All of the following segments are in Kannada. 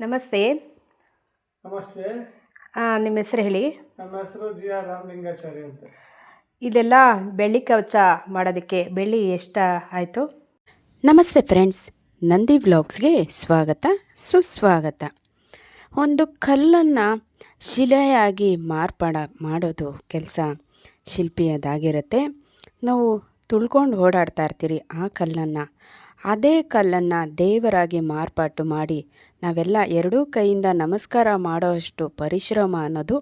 ನಮಸ್ತೆ. ನಮಸ್ತೆ. ಆ, ನಿಮ್ಮ ಹೆಸರು ಹೇಳಿ? ನಮ್ಮ ಹೆಸರು ಜಿ ಆರ್ ರಾಮಲಿಂಗಾಚಾರ್ಯ ಅಂತ. ಇದೆಲ್ಲ ಬೆಳ್ಳಿ ಕವಚ ಮಾಡೋದಕ್ಕೆ ಬೆಳ್ಳಿ ಎಷ್ಟ ಆಯಿತು? ನಮಸ್ತೆ ಫ್ರೆಂಡ್ಸ್ ನಂದಿ ವ್ಲಾಗ್ಸ್ಗೆ ಸ್ವಾಗತ ಸುಸ್ವಾಗತ. ಒಂದು ಕಲ್ಲನ್ನು ಶಿಲೆಯಾಗಿ ಮಾರ್ಪಾಡ ಮಾಡೋದು ಕೆಲಸ ಶಿಲ್ಪಿಯದಾಗಿರುತ್ತೆ. ನಾವು ತುಳ್ಕೊಂಡು ಓಡಾಡ್ತಾ ಇರ್ತೀರಿ ಆ ಕಲ್ಲನ್ನು. ಅದೇ ಕಲ್ಲನ್ನು ದೇವರಾಗಿ ಮಾರ್ಪಾಟು ಮಾಡಿ ನಾವೆಲ್ಲ ಎರಡೂ ಕೈಯಿಂದ ನಮಸ್ಕಾರ ಮಾಡೋಷ್ಟು ಪರಿಶ್ರಮ ಅನ್ನೋದು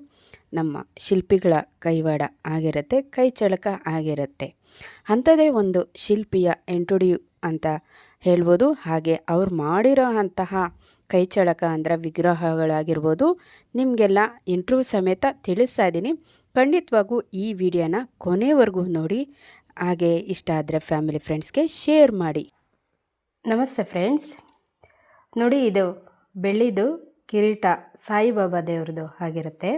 ನಮ್ಮ ಶಿಲ್ಪಿಗಳ ಕೈವಾಡ ಆಗಿರುತ್ತೆ, ಕೈ ಚಳಕ ಆಗಿರುತ್ತೆ. ಅಂಥದೇ ಒಂದು ಶಿಲ್ಪಿಯ ಎಂಟುಡಿಯು ಅಂತ ಹೇಳ್ಬೋದು. ಹಾಗೆ ಅವ್ರು ಮಾಡಿರೋ ಅಂತಹ ಕೈ ಚಳಕ ಅಂದರೆ ವಿಗ್ರಹಗಳಾಗಿರ್ಬೋದು. ನಿಮಗೆಲ್ಲ ಇಂಟ್ರ್ಯೂ ಸಮೇತ ತಿಳಿಸ್ತಾ ಇದ್ದೀನಿ. ಖಂಡಿತವಾಗೂ ಈ ವಿಡಿಯೋನ ಕೊನೆವರೆಗೂ ನೋಡಿ. ಹಾಗೆ ಇಷ್ಟ ಆದರೆ ಫ್ಯಾಮಿಲಿ ಫ್ರೆಂಡ್ಸ್ಗೆ ಶೇರ್ ಮಾಡಿ. ನಮಸ್ತೆ ಫ್ರೆಂಡ್ಸ್. ನೋಡಿ ಇದು ಬೆಳ್ಳಿದು ಕಿರೀಟ ಸಾಯಿಬಾಬಾ ದೇವ್ರದ್ದು ಆಗಿರುತ್ತೆ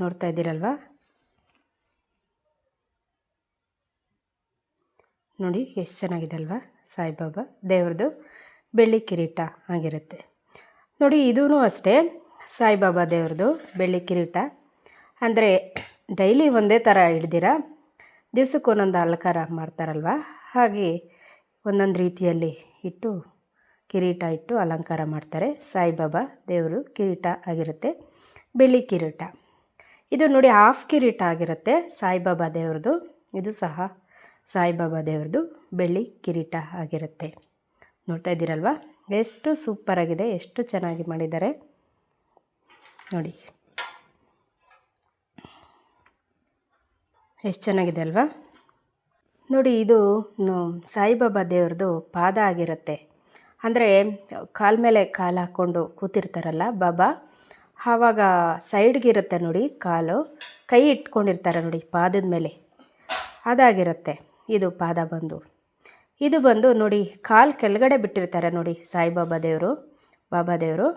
ನೋಡ್ತಾ ಇದ್ದೀರಲ್ವಾ? ನೋಡಿ ಎಷ್ಟು ಚೆನ್ನಾಗಿದೆ ಅಲ್ವಾ ಸಾಯಿಬಾಬಾ ದೇವ್ರದ್ದು ಬೆಳ್ಳಿ ಕಿರೀಟ ಆಗಿರುತ್ತೆ ನೋಡಿ ಇದೂ ಅಷ್ಟೇ ಸಾಯಿಬಾಬಾ ದೇವ್ರದ್ದು ಬೆಳ್ಳಿ ಕಿರೀಟ. ಅಂದರೆ ಡೈಲಿ ಒಂದೇ ಥರ ಹಿಡ್ದಿರ ದಿವ್ಸಕ್ಕೊಂದೊಂದು ಅಲಂಕಾರ ಮಾಡ್ತಾರಲ್ವ? ಹಾಗೆ ಒಂದೊಂದು ರೀತಿಯಲ್ಲಿ ಇಟ್ಟು ಕಿರೀಟ ಇಟ್ಟು ಅಲಂಕಾರ ಮಾಡ್ತಾರೆ. ಸಾಯಿಬಾಬಾ ದೇವರು ಕಿರೀಟ ಆಗಿರುತ್ತೆ. ಬೆಳ್ಳಿ ಕಿರೀಟ. ಇದು ನೋಡಿ ಹಾಫ್ ಕಿರೀಟ ಆಗಿರುತ್ತೆ ಸಾಯಿಬಾಬಾ ದೇವ್ರದ್ದು. ಇದು ಸಹ ಸಾಯಿಬಾಬಾ ದೇವ್ರದ್ದು ಬೆಳ್ಳಿ ಕಿರೀಟ ಆಗಿರುತ್ತೆ. ನೋಡ್ತಾ ಇದ್ದೀರಲ್ವ? ಎಷ್ಟು ಸೂಪರಾಗಿದೆ ಎಷ್ಟು ಚೆನ್ನಾಗಿ ಮಾಡಿದ್ದಾರೆ. ನೋಡಿ. ಎಷ್ಟು ಚೆನ್ನಾಗಿದೆ ಅಲ್ವಾ? ನೋಡಿ, ಇದು ಸಾಯಿಬಾಬಾ ದೇವ್ರದ್ದು ಪಾದ ಆಗಿರುತ್ತೆ. ಅಂದರೆ, ಕಾಲ ಮೇಲೆ ಕಾಲು ಹಾಕ್ಕೊಂಡು ಕೂತಿರ್ತಾರಲ್ಲ ಬಾಬಾ, ಆವಾಗ ಸೈಡ್ಗಿರುತ್ತೆ ನೋಡಿ ಕಾಲು, ಕೈ ಇಟ್ಕೊಂಡಿರ್ತಾರೆ ನೋಡಿ ಪಾದದ ಮೇಲೆ. ಅದಾಗಿರುತ್ತೆ, ಇದು ಪಾದ ಬಂದು. ಇದು ಬಂದು ನೋಡಿ ಕಾಲು ಕೆಳಗಡೆ ಬಿಟ್ಟಿರ್ತಾರೆ ನೋಡಿ ಸಾಯಿಬಾಬಾ ದೇವರು, ಬಾಬಾ ದೇವರು.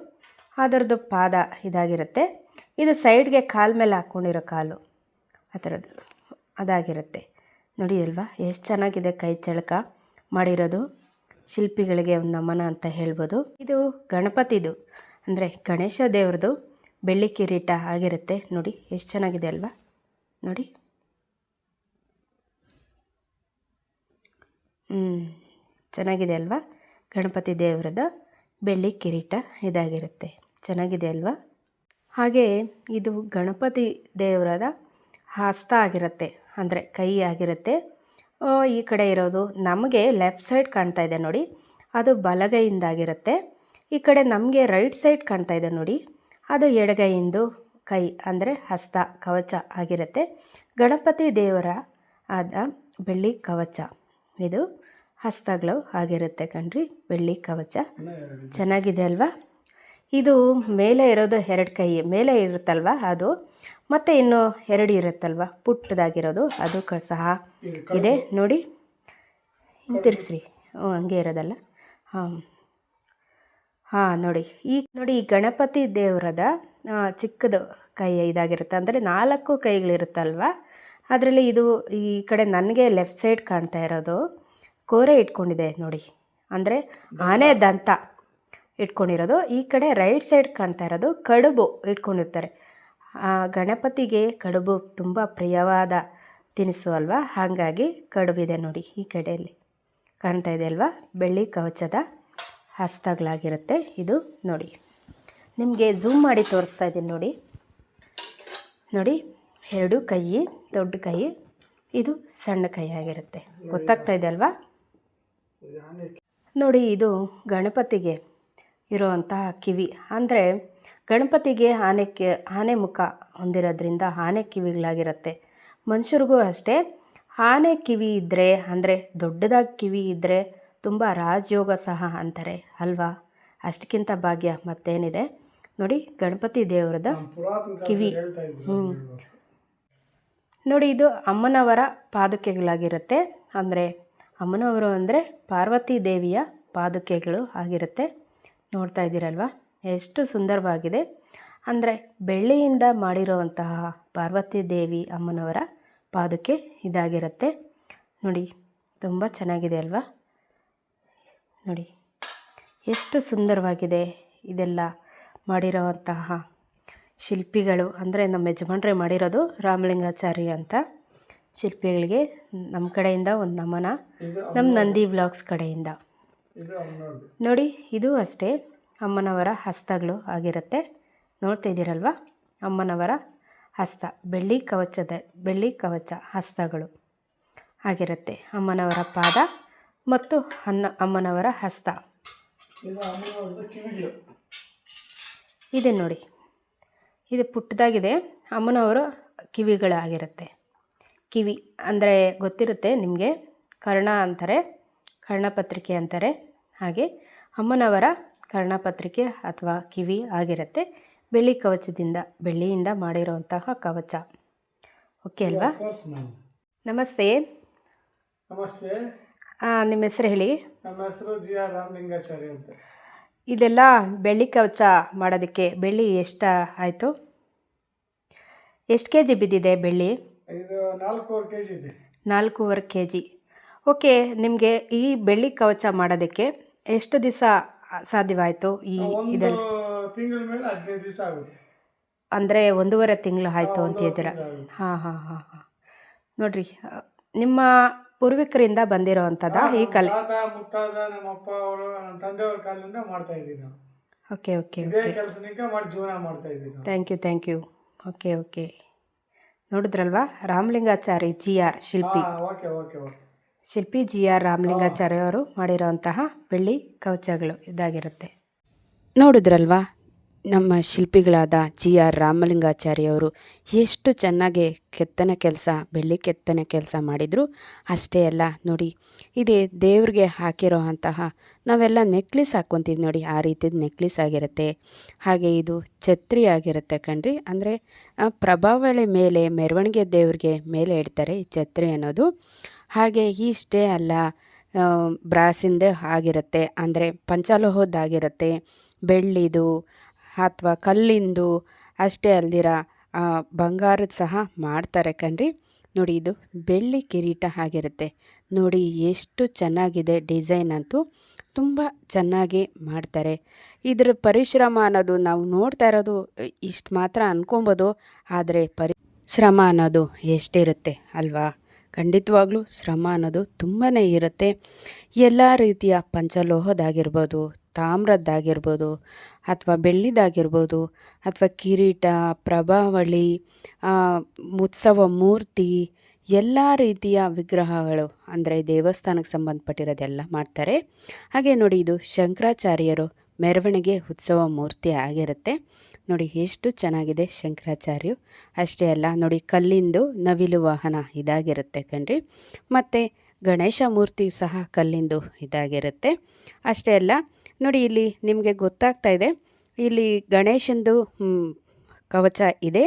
ಅದರದ್ದು ಪಾದ ಇದಾಗಿರುತ್ತೆ. ಇದು ಸೈಡ್ಗೆ ಕಾಲ ಮೇಲೆ ಹಾಕ್ಕೊಂಡಿರೋ ಕಾಲು, ಆ ಥರದ್ದು ಅದಾಗಿರುತ್ತೆ. ನೋಡಿ ಅಲ್ವಾ ಎಷ್ಟು ಚೆನ್ನಾಗಿದೆ ಕೈ ಚಳಕ ಮಾಡಿರೋದು. ಶಿಲ್ಪಿಗಳಿಗೆ ಒಂದು ನಮನ ಅಂತ ಹೇಳ್ಬೋದು. ಇದು ಗಣಪತಿದು. ಅಂದರೆ ಗಣೇಶ ದೇವ್ರದ್ದು ಬೆಳ್ಳಿ ಕಿರೀಟ ಆಗಿರುತ್ತೆ. ನೋಡಿ, ಎಷ್ಟು ಚೆನ್ನಾಗಿದೆ ಅಲ್ವಾ? ನೋಡಿ. ಹ್ಞೂ ಚೆನ್ನಾಗಿದೆ ಅಲ್ವಾ? ಗಣಪತಿ ದೇವರದ ಬೆಳ್ಳಿ ಕಿರೀಟ ಇದಾಗಿರುತ್ತೆ. ಚೆನ್ನಾಗಿದೆ ಅಲ್ವಾ? ಹಾಗೆ ಇದು ಗಣಪತಿ ದೇವರದ ಹಸ್ತ ಆಗಿರುತ್ತೆ. ಅಂದರೆ ಕೈ ಆಗಿರುತ್ತೆ. ಈ ಕಡೆ ಇರೋದು ನಮಗೆ ಲೆಫ್ಟ್ ಸೈಡ್ ಕಾಣ್ತಾ ಇದೆ ನೋಡಿ. ಅದು ಬಲಗೈಯಿಂದಾಗಿರುತ್ತೆ. ಈ ಕಡೆ ನಮಗೆ ರೈಟ್ ಸೈಡ್ ಕಾಣ್ತಾ ಇದೆ ನೋಡಿ. ಅದು ಎಡಗೈಯಿಂದು ಕೈ ಅಂದರೆ ಹಸ್ತ ಕವಚ ಆಗಿರುತ್ತೆ. ಗಣಪತಿ ದೇವರ ಆದ ಬೆಳ್ಳಿ ಕವಚ. ಇದು ಹಸ್ತಗಳು ಆಗಿರುತ್ತೆ ಕಣ್ರಿ ಬೆಳ್ಳಿ ಕವಚ. ಚೆನ್ನಾಗಿದೆ ಅಲ್ವಾ? ಇದು ಮೇಲೆ ಇರೋದು ಎರಡು ಕೈ ಮೇಲೆ ಇರುತ್ತಲ್ವ ಅದು? ಮತ್ತು ಇನ್ನು ಎರಡು ಇರುತ್ತಲ್ವ? ಪುಟ್ಟದಾಗಿರೋದು ಅದು ಕ ಸಹ ಇದೆ. ನೋಡಿ. ಹಿಂಗೆ ತಿರ್ಗಿಸ್ರಿ. ಹ್ಞೂ ಹಂಗೆ ಇರೋದಲ್ಲ. ಹಾಂ. ಹಾಂ ನೋಡಿ. ಈ ನೋಡಿ ಈ ಗಣಪತಿ ದೇವರದ ಚಿಕ್ಕದು ಕೈ ಇದಾಗಿರುತ್ತೆ. ಅಂದರೆ ನಾಲ್ಕು ಕೈಗಳಿರುತ್ತಲ್ವ? ಅದರಲ್ಲಿ ಇದು ಈ ಕಡೆ ನನಗೆ ಲೆಫ್ಟ್ ಸೈಡ್ ಕಾಣ್ತಾ ಇರೋದು. ಕೋರೆ ಇಟ್ಕೊಂಡಿದೆ ನೋಡಿ. ಅಂದರೆ ಆನೆ ದಂತ. ಇಟ್ಕೊಂಡಿರೋದು. ಈ ಕಡೆ ರೈಟ್ ಸೈಡ್ ಕಾಣ್ತಾ ಇರೋದು, ಕಡುಬು ಇಟ್ಕೊಂಡಿರ್ತಾರೆ. ಆ ಗಣಪತಿಗೆ ಕಡುಬು ತುಂಬ ಪ್ರಿಯವಾದ ತಿನಿಸು ಅಲ್ವಾ? ಹಾಗಾಗಿ ಕಡುಬಿದೆ ನೋಡಿ ಈ ಕಡೆಯಲ್ಲಿ. ಕಾಣ್ತಾ ಇದೆ ಅಲ್ವಾ? ಬೆಳ್ಳಿ ಕವಚದ ಹಸ್ತಗಳಾಗಿರುತ್ತೆ ಇದು ನೋಡಿ. ನಿಮಗೆ ಝೂಮ್ ಮಾಡಿ ತೋರಿಸ್ತಾ ಇದ್ದೀನಿ ನೋಡಿ. ನೋಡಿ, ಎರಡು ಕೈ, ದೊಡ್ಡ ಕೈ, ಇದು ಸಣ್ಣ ಕೈ ಆಗಿರುತ್ತೆ. ಗೊತ್ತಾಗ್ತಾ ಇದೆ ಅಲ್ವಾ? ನೋಡಿ, ಇದು ಗಣಪತಿಗೆ ಇರುವಂತಹ ಕಿವಿ. ಅಂದರೆ ಗಣಪತಿಗೆ ಆನೆ ಕಿ ಆನೆ ಮುಖ ಹೊಂದಿರೋದ್ರಿಂದ ಆನೆ ಕಿವಿಗಳಾಗಿರುತ್ತೆ. ಮನುಷ್ಯರಿಗೂ ಅಷ್ಟೇ ಆನೆ ಕಿವಿ ಇದ್ದರೆ ಅಂದರೆ ದೊಡ್ಡದಾಗಿ ಕಿವಿ ಇದ್ದರೆ ತುಂಬ ರಾಜಯೋಗ ಸಹ ಅಂತಾರೆ ಅಲ್ವಾ? ಅಷ್ಟಕ್ಕಿಂತ ಭಾಗ್ಯ ಮತ್ತೇನಿದೆ? ನೋಡಿ ಗಣಪತಿ ದೇವರದ ಕಿವಿ. ಇದ್ರು ನೋಡಿ ಇದು ಅಮ್ಮನವರ ಪಾದುಕೆಗಳಾಗಿರುತ್ತೆ. ಅಂದರೆ ಅಮ್ಮನವರು ಅಂದರೆ ಪಾರ್ವತಿ ದೇವಿಯ ಪಾದುಕೆಗಳು ಆಗಿರುತ್ತೆ. ನೋಡ್ತಾ ಇದ್ದೀರಲ್ವಾ? ಎಷ್ಟು ಸುಂದರವಾಗಿದೆ. ಅಂದರೆ ಬೆಳ್ಳಿಯಿಂದ ಮಾಡಿರುವಂತಹ ಪಾರ್ವತಿ ದೇವಿ ಅಮ್ಮನವರ ಪಾದುಕೆ ಇದಾಗಿರುತ್ತೆ. ನೋಡಿ ತುಂಬ ಚೆನ್ನಾಗಿದೆ ಅಲ್ವಾ? ನೋಡಿ ಎಷ್ಟು ಸುಂದರವಾಗಿದೆ ಇದೆಲ್ಲ ಮಾಡಿರೋವಂತಹ ಶಿಲ್ಪಿಗಳು. ಅಂದರೆ ನಮ್ಮ ಯಜಮಾನ್ರೆ ಮಾಡಿರೋದು ರಾಮಲಿಂಗಾಚಾರಿ ಅಂತ. ಶಿಲ್ಪಿಗಳಿಗೆ ನಮ್ಮ ಕಡೆಯಿಂದ ಒಂದು ನಮನ. ನಮ್ಮ ನಂದಿ ಬ್ಲಾಗ್ಸ್ ಕಡೆಯಿಂದ. ನೋಡಿ ಇದು ಅಷ್ಟೇ. ಅಮ್ಮನವರ ಹಸ್ತಗಳು ಆಗಿರುತ್ತೆ. ನೋಡ್ತಾ ಇದ್ದೀರಲ್ವ? ಅಮ್ಮನವರ ಹಸ್ತ ಬೆಳ್ಳಿ ಕವಚದ ಬೆಳ್ಳಿ ಕವಚ ಹಸ್ತಗಳು ಆಗಿರುತ್ತೆ. ಅಮ್ಮನವರ ಪಾದ ಮತ್ತು ಅನ್ನ ಅಮ್ಮನವರ ಹಸ್ತ. ಇದು ನೋಡಿ. ಇದು ಪುಟ್ಟದಾಗಿದೆ. ಅಮ್ಮನವರು ಕಿವಿಗಳಾಗಿರುತ್ತೆ. ಕಿವಿ ಅಂದರೆ ಗೊತ್ತಿರುತ್ತೆ ನಿಮಗೆ. ಕರ್ಣ ಅಂತಾರೆ ಕರ್ಣಪತ್ರಿಕೆ ಅಂತಾರೆ. ಹಾಗೆ ಅಮ್ಮನವರ ಕರ್ಣಪತ್ರಿಕೆ ಅಥವಾ ಕಿವಿ ಆಗಿರುತ್ತೆ. ಬೆಳ್ಳಿ ಕವಚದಿಂದ ಬೆಳ್ಳಿಯಿಂದ ಮಾಡಿರುವಂತಹ ಕವಚ. ಓಕೆ ಅಲ್ವಾ? ನಮಸ್ತೆ. ನಮಸ್ತೆ. ನಿಮ್ಮ ಹೆಸರು ಹೇಳಿ? ನಮ್ಮ ಹೆಸರು ಜಿ ಆರ್ ರಾಮಲಿಂಗಾಚಾರಿ ಅಂತ. ಇದೆಲ್ಲ ಬೆಳ್ಳಿ ಕವಚ ಮಾಡೋದಕ್ಕೆ ಬೆಳ್ಳಿ ಎಷ್ಟ ಆಯಿತು? ಎಷ್ಟು ಕೆ ಜಿ ಬಿದ್ದಿದೆ ಬೆಳ್ಳಿ? ಇದು ನಾಲ್ಕೂವರೆ ಕೆ ಜಿ ಇದೆ. ನಾಲ್ಕೂವರೆ ಕೆ ಜಿ ಓಕೆ ನಿಮಗೆ ಈ ಬೆಳ್ಳಿ ಕವಚ ಮಾಡೋದಕ್ಕೆ ಎಷ್ಟು ದಿವಸ ಸಾಧ್ಯವಾಯಿತು ಈ ಇದನ್ನು? ತಿಂಗಳ ಮೇಲೆ ಹದಿನೈದು ದಿವಸ ಆಗುತ್ತೆ. ಅಂದರೆ ಒಂದೂವರೆ ತಿಂಗಳು ಆಯಿತು ಅಂತ ಇದ್ದೀರ. ಹಾಂ ಹಾಂ ಹಾಂ ಹಾಂ. ನೋಡಿರಿ ನಿಮ್ಮ ಪೂರ್ವಿಕರಿಂದ ಬಂದಿರೋವಂಥದ್ದಾ ಈ ಕಲೆ? ತಾತ ಮುತ್ತಾದ ನಮ್ಮ ಅಪ್ಪ ಅವರು ನಮ್ಮ ತಂದೆಯವ್ರ ಕಾಲದಿಂದ ಮಾಡ್ತಾ ಇದ್ದೀವಿ ನಾವು. ಓಕೆ ಓಕೆ ಇದೇ ಓಕೆ. ಕೆಲಸನಿಕ ಮಾಡಿ ಜೀವನ ಮಾಡ್ತಾ ಇದ್ದೀವಿ ನಾವು. Thank you thank you. Okay okay. ನೋಡಿದ್ರಲ್ವಾ? ರಾಮಲಿಂಗಾಚಾರಿ ಜಿ ಆರ್ ಶಿಲ್ಪಿ. Okay okay okay. ಶಿಲ್ಪಿ ಜಿ ಆರ್ ರಾಮಲಿಂಗಾಚಾರ್ಯ ಅವರು ಮಾಡಿರೋಂತಹ ಬೆಳ್ಳಿ ಕವಚಗಳು ಇದಾಗಿರುತ್ತೆ. ನೋಡಿದ್ರಲ್ವಾ? ನಮ್ಮ ಶಿಲ್ಪಿಗಳಾದ ಜಿ ಆರ್ ರಾಮಲಿಂಗಾಚಾರ್ಯವರು ಎಷ್ಟು ಚೆನ್ನಾಗಿ ಕೆತ್ತನೆ ಕೆಲಸ, ಬೆಳ್ಳಿ ಕೆತ್ತನೆ ಕೆಲಸ ಮಾಡಿದರು, ಅಷ್ಟೇ ಅಲ್ಲ ನೋಡಿ, ಇದೇ ದೇವ್ರಿಗೆ ಹಾಕಿರೋ ಅಂತಹ ನಾವೆಲ್ಲ ನೆಕ್ಲೆಸ್ ಹಾಕ್ಕೊತೀವಿ ನೋಡಿ, ಆ ರೀತಿದ ನೆಕ್ಲೆಸ್ ಆಗಿರುತ್ತೆ. ಹಾಗೆ ಇದು ಛತ್ರಿ ಆಗಿರುತ್ತೆ ಕಣ್ರಿ. ಅಂದರೆ ಪ್ರಭಾವಳಿ ಮೇಲೆ, ಮೆರವಣಿಗೆ ದೇವ್ರಿಗೆ ಮೇಲೆ ಇಡ್ತಾರೆ ಈ ಛತ್ರಿ ಅನ್ನೋದು. ಹಾಗೆ ಇಷ್ಟೇ ಅಲ್ಲ ಬ್ರಾಸಿಂದೇ ಆಗಿರುತ್ತೆ. ಅಂದರೆ, ಪಂಚಾಲೋಹದ್ದಾಗಿರುತ್ತೆ. ಬೆಳ್ಳಿದು ಅಥವಾ ಕಲ್ಲಿಂದು ಅಷ್ಟೇ ಅಲ್ದಿರ ಬಂಗಾರದ ಸಹ ಮಾಡ್ತಾರೆ ಕಣ್ರಿ. ನೋಡಿ, ಇದು ಬೆಳ್ಳಿ ಕಿರೀಟ ಆಗಿರುತ್ತೆ. ನೋಡಿ, ಎಷ್ಟು ಚೆನ್ನಾಗಿದೆ ಡಿಸೈನ್ ಅಂತೂ ತುಂಬ ಚೆನ್ನಾಗಿ ಮಾಡ್ತಾರೆ. ಇದರ ಪರಿಶ್ರಮ ಅನ್ನೋದು ನಾವು ನೋಡ್ತಾ ಇರೋದು ಇಷ್ಟು ಮಾತ್ರ ಅನ್ಕೊಬೋದು, ಆದರೆ ಪರಿಶ್ರಮ ಅನ್ನೋದು ಎಷ್ಟಿರುತ್ತೆ ಅಲ್ವಾ? ಖಂಡಿತವಾಗ್ಲೂ ಶ್ರಮ ಅನ್ನೋದು ತುಂಬಾ ಇರುತ್ತೆ. ಎಲ್ಲ ರೀತಿಯ ಪಂಚಲೋಹದಾಗಿರ್ಬೋದು ತಾಮ್ರದ್ದಾಗಿರ್ಬೋದು ಅಥವಾ ಬೆಳ್ಳಿದಾಗಿರ್ಬೋದು ಅಥವಾ ಕಿರೀಟ, ಪ್ರಭಾವಳಿ ಉತ್ಸವ ಮೂರ್ತಿ, ಎಲ್ಲ ರೀತಿಯ ವಿಗ್ರಹಗಳು ಅಂದರೆ ದೇವಸ್ಥಾನಕ್ಕೆ ಸಂಬಂಧಪಟ್ಟಿರೋದೆಲ್ಲ ಮಾಡ್ತಾರೆ. ಹಾಗೆ ನೋಡಿ ಇದು ಶಂಕರಾಚಾರ್ಯರು ಮೆರವಣಿಗೆ ಉತ್ಸವ ಮೂರ್ತಿ ಆಗಿರುತ್ತೆ. ನೋಡಿ ಎಷ್ಟು ಚೆನ್ನಾಗಿದೆ ಶಂಕರಾಚಾರ್ಯರು. ಅಷ್ಟೇ ಅಲ್ಲ, ನೋಡಿ ಕಲ್ಲಿಂದು ನವಿಲು ವಾಹನ ಇದಾಗಿರುತ್ತೆ ಕಣ್ರಿ. ಮತ್ತು ಗಣೇಶ ಮೂರ್ತಿ ಸಹ ಕಲ್ಲಿಂದು ಇದಾಗಿರುತ್ತೆ. ಅಷ್ಟೇ ಅಲ್ಲ ನೋಡಿ, ಇಲ್ಲಿ ನಿಮಗೆ ಗೊತ್ತಾಗ್ತಾ ಇದೆ. ಇಲ್ಲಿ ಗಣೇಶಂದು ಕವಚ ಇದೆ.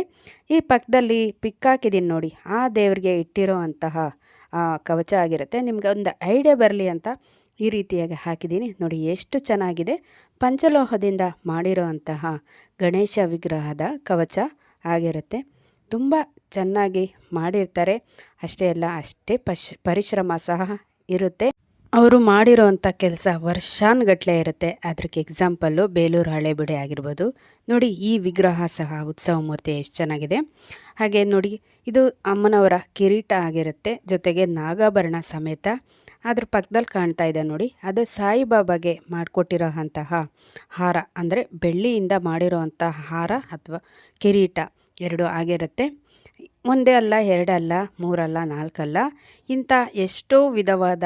ಈ ಪಕ್ಕದಲ್ಲಿ ಪಿಕ್ ಹಾಕಿದ್ದೀನಿ ನೋಡಿ. ಆ ದೇವರಿಗೆ ಇಟ್ಟಿರೋ ಅಂತಹ ಕವಚ ಆಗಿರುತ್ತೆ. ನಿಮ್ಗೆ ಒಂದು ಐಡಿಯಾ ಬರಲಿ ಅಂತ ಈ ರೀತಿಯಾಗಿ ಹಾಕಿದ್ದೀನಿ ನೋಡಿ, ಎಷ್ಟು ಚೆನ್ನಾಗಿದೆ. ಪಂಚಲೋಹದಿಂದ ಮಾಡಿರೋ ಅಂತಹ ಗಣೇಶ ವಿಗ್ರಹದ ಕವಚ ಆಗಿರುತ್ತೆ. ತುಂಬ ಚೆನ್ನಾಗಿ ಮಾಡಿರ್ತಾರೆ. ಅಷ್ಟೇ ಅಲ್ಲ, ಅಷ್ಟೇ ಪಶ್, ಪರಿಶ್ರಮ ಸಹ ಇರುತ್ತೆ. ಅವರು ಮಾಡಿರೋವಂಥ ಕೆಲಸ ವರ್ಷಾನುಗಟ್ಲೆ ಇರುತ್ತೆ. ಅದಕ್ಕೆ ಎಕ್ಸಾಂಪಲ್ಲು ಬೇಲೂರು ಹಳೆಬಿಡೆ ಆಗಿರ್ಬೋದು. ನೋಡಿ ಈ ವಿಗ್ರಹ ಸಹ, ಉತ್ಸವ ಮೂರ್ತಿ ಎಷ್ಟು ಚೆನ್ನಾಗಿದೆ. ಹಾಗೆ ನೋಡಿ, ಇದು ಅಮ್ಮನವರ ಕಿರೀಟ ಆಗಿರುತ್ತೆ. ಜೊತೆಗೆ ನಾಗಾಭರಣ ಸಮೇತ ಅದ್ರ ಪಕ್ಕದಲ್ಲಿ ಕಾಣ್ತಾ ಇದೆ ನೋಡಿ. ಅದು ಸಾಯಿಬಾಬಾಗೆ ಮಾಡಿಕೊಟ್ಟಿರೋ ಅಂತಹ ಹಾರ, ಅಂದರೆ ಬೆಳ್ಳಿಯಿಂದ ಮಾಡಿರೋವಂಥ ಹಾರ ಅಥವಾ ಕಿರೀಟ ಎರಡು ಆಗಿರುತ್ತೆ. ಒಂದೇ ಅಲ್ಲ, ಎರಡಲ್ಲ, ಮೂರಲ್ಲ, ನಾಲ್ಕಲ್ಲ, ಇಂಥ ಎಷ್ಟೋ ವಿಧವಾದ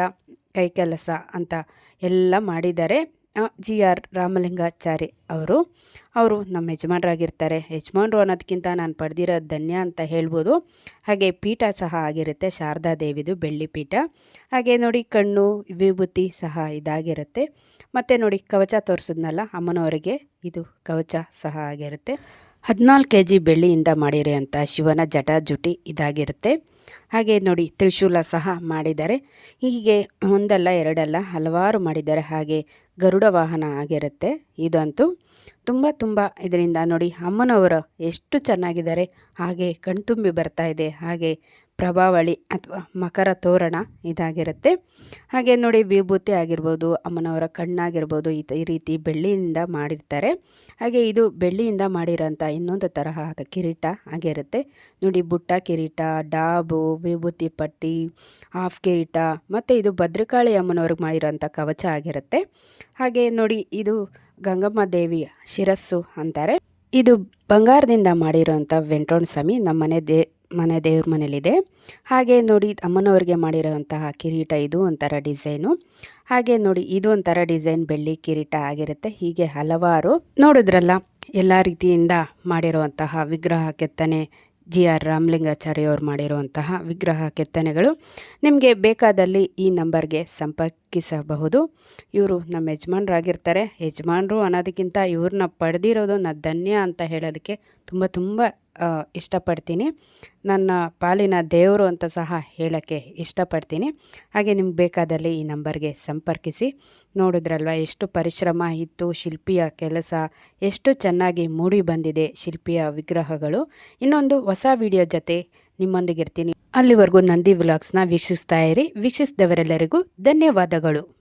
ಕೈಕೆಲಸ ಅಂತ ಎಲ್ಲ ಮಾಡಿದ್ದಾರೆ. ಜಿ ಆರ್ ರಾಮಲಿಂಗಾಚಾರಿ ಅವರು. ಅವರು ನಮ್ಮ ಯಜಮಾನರಾಗಿರ್ತಾರೆ. ಯಜಮಾನರು ಅನ್ನೋದಕ್ಕಿಂತ ನಾನು ಪಡೆದಿರೋ ಧನ್ಯ ಅಂತ ಹೇಳ್ಬೋದು. ಹಾಗೆ ಪೀಠ ಸಹ ಆಗಿರುತ್ತೆ. ಶಾರದಾ ದೇವಿದು ಬೆಳ್ಳಿ ಪೀಠ. ಹಾಗೆ ನೋಡಿ ಕಣ್ಣು, ವಿಭೂತಿ ಸಹ ಇದಾಗಿರುತ್ತೆ. ಮತ್ತು ನೋಡಿ ಕವಚ ತೋರಿಸಿದ್ನಲ್ಲ, ಅಮ್ಮನವರಿಗೆ ಇದು ಕವಚ ಸಹ ಆಗಿರುತ್ತೆ. ಹದಿನಾಲ್ಕು ಕೆ ಜಿ ಬೆಳ್ಳಿಯಿಂದ ಮಾಡಿರೋಂಥ ಶಿವನ ಜಟಾಜುಟಿ ಇದಾಗಿರುತ್ತೆ. ಹಾಗೆ ನೋಡಿ ತ್ರಿಶೂಲ ಸಹ ಮಾಡಿದ್ದಾರೆ ಹೀಗೆ ಒಂದಲ್ಲ ಎರಡಲ್ಲ ಹಲವಾರು ಮಾಡಿದ್ದಾರೆ ಹಾಗೆ ಗರುಡ ವಾಹನ ಆಗಿರುತ್ತೆ. ಇದಂತೂ ತುಂಬ ತುಂಬ ಇದರಿಂದ ನೋಡಿ ಅಮ್ಮನವರು ಎಷ್ಟು ಚೆನ್ನಾಗಿದ್ದಾರೆ. ಹಾಗೆ ಕಣ್ತುಂಬಿ ಬರ್ತಾ ಇದೆ. ಹಾಗೆ ಪ್ರಭಾವಳಿ ಅಥವಾ ಮಕರ ತೋರಣ ಇದಾಗಿರುತ್ತೆ. ಹಾಗೆ ನೋಡಿ ವಿಭೂತಿ ಆಗಿರ್ಬೋದು, ಅಮ್ಮನವರ ಕಣ್ಣಾಗಿರ್ಬೋದು ಈ ರೀತಿ ಬೆಳ್ಳಿಯಿಂದ ಮಾಡಿರ್ತಾರೆ. ಹಾಗೆ ಇದು ಬೆಳ್ಳಿಯಿಂದ ಮಾಡಿರೋಂಥ ಇನ್ನೊಂದು ತರಹದ ಕಿರೀಟ ಆಗಿರುತ್ತೆ. ನೋಡಿ ಬುಟ್ಟ ಕಿರೀಟ, ಡಾಬು ವಿಭೂತಿ ಪಟ್ಟಿ ಹಾಫ್ ಕಿರೀಟ ಮತ್ತು ಇದು ಭದ್ರಕಾಳಿ ಅಮ್ಮನವ್ರಿಗೆ ಮಾಡಿರೋಂಥ ಕವಚ ಆಗಿರುತ್ತೆ. ಹಾಗೆ ನೋಡಿ ಇದು ಗಂಗಮ್ಮ ದೇವಿ ಶಿರಸ್ಸು ಅಂತಾರೆ. ಇದು ಬಂಗಾರದಿಂದ ಮಾಡಿರೋಂಥ ವೆಂಟ್ರೋಣ ಸ್ವಾಮಿ ನಮ್ಮ ಮನೆ ದೇ, ಮನೆ ದೇವ್ರ ಮನೇಲಿದೆ. ಹಾಗೆ ನೋಡಿ ಅಮ್ಮನವ್ರಿಗೆ ಮಾಡಿರೋಂತಹ ಕಿರೀಟ ಇದು ಒಂಥರ ಡಿಸೈನು. ಹಾಗೆ ನೋಡಿ ಇದು ಒಂಥರ ಡಿಸೈನ್ ಬೆಳ್ಳಿ ಕಿರೀಟ ಆಗಿರುತ್ತೆ. ಹೀಗೆ ಹಲವಾರು ನೋಡಿದ್ರಲ್ಲ, ಎಲ್ಲ ರೀತಿಯಿಂದ ಮಾಡಿರುವಂತಹ ವಿಗ್ರಹ ಕೆತ್ತನೆ ಜಿ ಆರ್ ರಾಮಲಿಂಗಾಚಾರ್ಯ ಅವರು ಮಾಡಿರುವಂತಹ ವಿಗ್ರಹ ಕೆತ್ತನೆಗಳು ನಿಮಗೆ ಬೇಕಾದಲ್ಲಿ ಈ ನಂಬರ್ಗೆ ಸಂಪರ್ಕಿಸಬಹುದು. ಇವರು ನಮ್ಮ ಯಜಮಾನರಾಗಿರ್ತಾರೆ. ಯಜಮಾನರು ಅನ್ನೋದಕ್ಕಿಂತ ಇವ್ರನ್ನ ಪಡೆದಿರೋದು ನ ಧನ್ಯ ಅಂತ ಹೇಳೋದಕ್ಕೆ ತುಂಬ ತುಂಬ ಇಷ್ಟಪಡ್ತೀನಿ. ನನ್ನ ಪಾಲಿನ ದೇವರು ಅಂತ ಸಹ ಹೇಳೋಕ್ಕೆ ಇಷ್ಟಪಡ್ತೀನಿ. ಹಾಗೆ ನಿಮ್ಗೆ ಬೇಕಾದಲ್ಲಿ ಈ ನಂಬರ್ಗೆ ಸಂಪರ್ಕಿಸಿ. ನೋಡಿದ್ರಲ್ವ, ಎಷ್ಟು ಪರಿಶ್ರಮ ಇತ್ತು, ಶಿಲ್ಪಿಯ ಕೆಲಸ, ಎಷ್ಟು ಚೆನ್ನಾಗಿ ಮೂಡಿ ಬಂದಿದೆ ಶಿಲ್ಪಿಯ ವಿಗ್ರಹಗಳು. ಇನ್ನೊಂದು ಹೊಸ ವಿಡಿಯೋ ಜೊತೆ ನಿಮ್ಮೊಂದಿಗಿರ್ತೀನಿ. ಅಲ್ಲಿವರೆಗೂ ನಂದಿ ವ್ಲಾಗ್ಸ್ನ ವೀಕ್ಷಿಸ್ತಾ ಇರಿ. ವೀಕ್ಷಿಸಿದವರೆಲ್ಲರಿಗೂ ಧನ್ಯವಾದಗಳು.